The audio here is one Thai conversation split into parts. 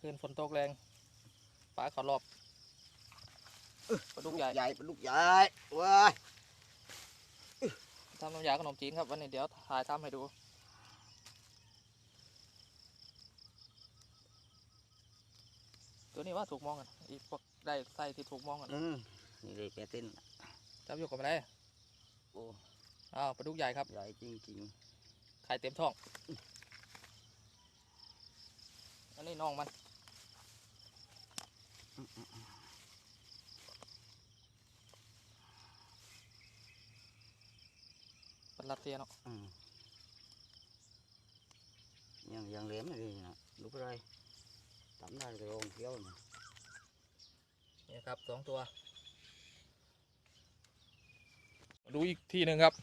คืนฝนตกแรงปลาเขารอบปลาดุกใหญ่ใหญ่ปลาดุกใหญ่เว้ยทำน้ำยาขนมจีนครับวันนี้เดี๋ยวถ่ายทำให้ดูตัวนี้ว่าถูกมองกันอีพวกได้ไส้ที่ถูกมองกันอืมนี่เลยแกเต้นจับอยู่กับไม่ได้โอ้อ้าวปลาดุกใหญ่ครับใหญ่จริงไข่เต็มท้องอั นนี้น้องมันเป็นลัดเตียเนาะๆอืมยังยังเหลี้ยมเลยนะลูกอะไรทำได้ก็ลงเที่ยวนะนี่ครับสองตัวมาดูอีกที่หนึ่งครับ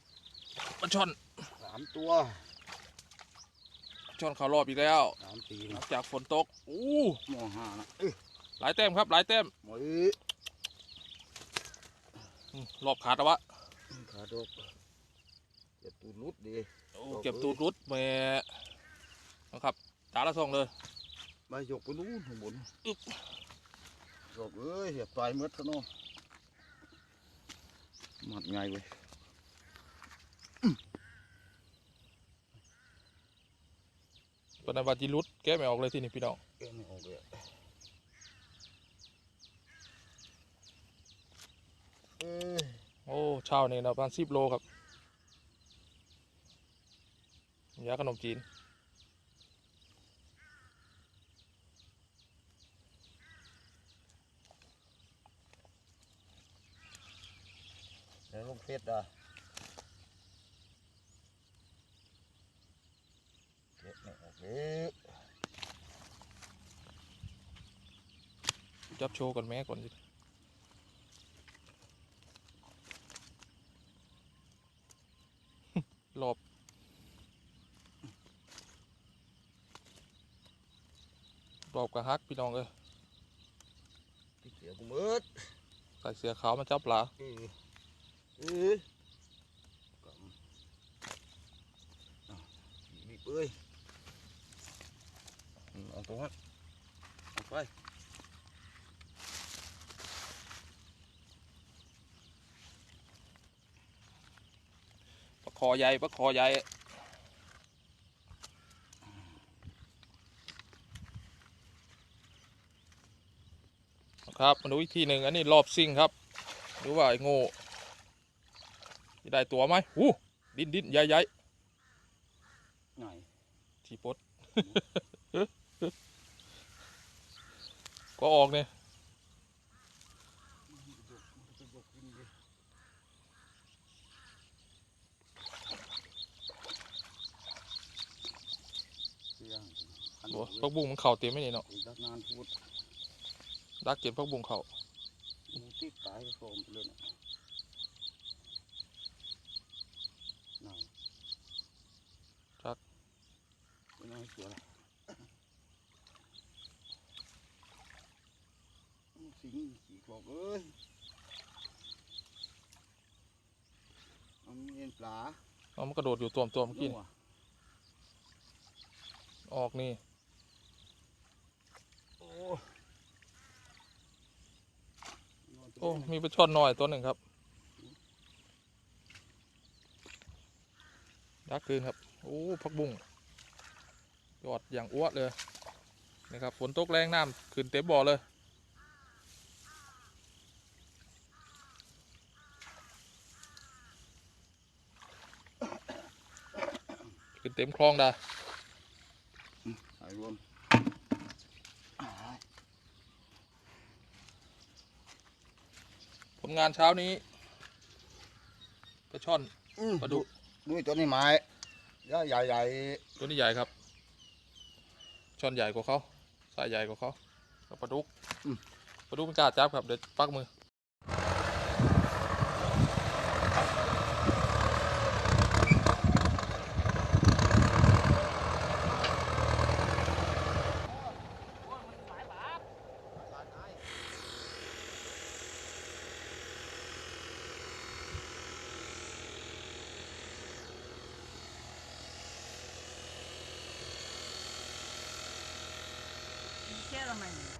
ปลาช่อนสามตัวปลา ช่อนเขารอบอีกแล้วสามสี่หลันะงจากฝนตกอู้หม้อห้านะเอ้ยหลายแต้มครับ หลายแต้มหมอยอืมรอบขาดแล้ววะขาดกเจ็บตูดรุดดีโอ้รอบเก็บเลยตูดรุดแหม่นะครับตาละซองเลยใบหยกไปนู้นข้างบนอึ๊บหยกเอ้ยเหียบปลายมืดซะเนาะหมัดไงเว้ย ปนันวาจิรุดแก้ไม่ออกเลยที่นี่พี่น้องแกไม่ออกเลยอะเอ้ยโอ้เช้านี่นะประมาณสิบโลครับยาขนมจีนเดี๋ยวลงเฟซอะเก็บไม่ออกเลย จับโชว์ก่อนแม่ก่อนสิรอบรอบกระฮักพี่น้องเอ้ยที่เสียกูมืดใส่เสื้อขาวมาจับปลาเออเออกำอะบีบเอ้ยอืมเอาตรงนั้นเอาไป ปลา คอใหญ่ปลาคอใหญ่ครับมาดูอีกทีหนึ่งอันนี้รอบซิ่งครับดูว่าไอ้โง่จะได้ตัวไหมอู้ดิ้นดิ้นใหญ่ใหญ่ไหนทีปดก็ออกเนี่ย เสียง อันโอ้นี้พักบุ้งมันเข่าเต็มไม่นี่เนาะอีกสักนานพูดดักเก็บพักบุ้งเข่าหมูที่ตายก็โฟมไปเลยนะไหนไม่น่าเสียละสิงขี่กรอกเอ้ยเอามีเอ็นปลาเอามันกระโดดอยู่ตัวมตัวเมื่อกี้นู่นี่นว่ะออกนี่ โอ้ มีปลาช่อนหน้อยตัวหนึ่งครับ ดักคืนครับ โอ้พักบุ้งยอดอย่างอ้วดเลยนี่ครับฝนตกแรงน้ำขึ้นเต็มบ่อเลย ขึ้นเต็มคลองได้หายรวม ผลงานเช้านี้ปลาช่อนอืมปลาดุกด้วยตัวนี้ไม้ย่าใหญ่ใหญ่ตัวนี้ใหญ่ครับ ช่อนใหญ่กว่าเขาสายใหญ่กว่าเขาแล้วปลาดุกปลาดุกเป็นกล้าจับครับเดี๋ยวปักมือ แค่ทำไมเนี่ย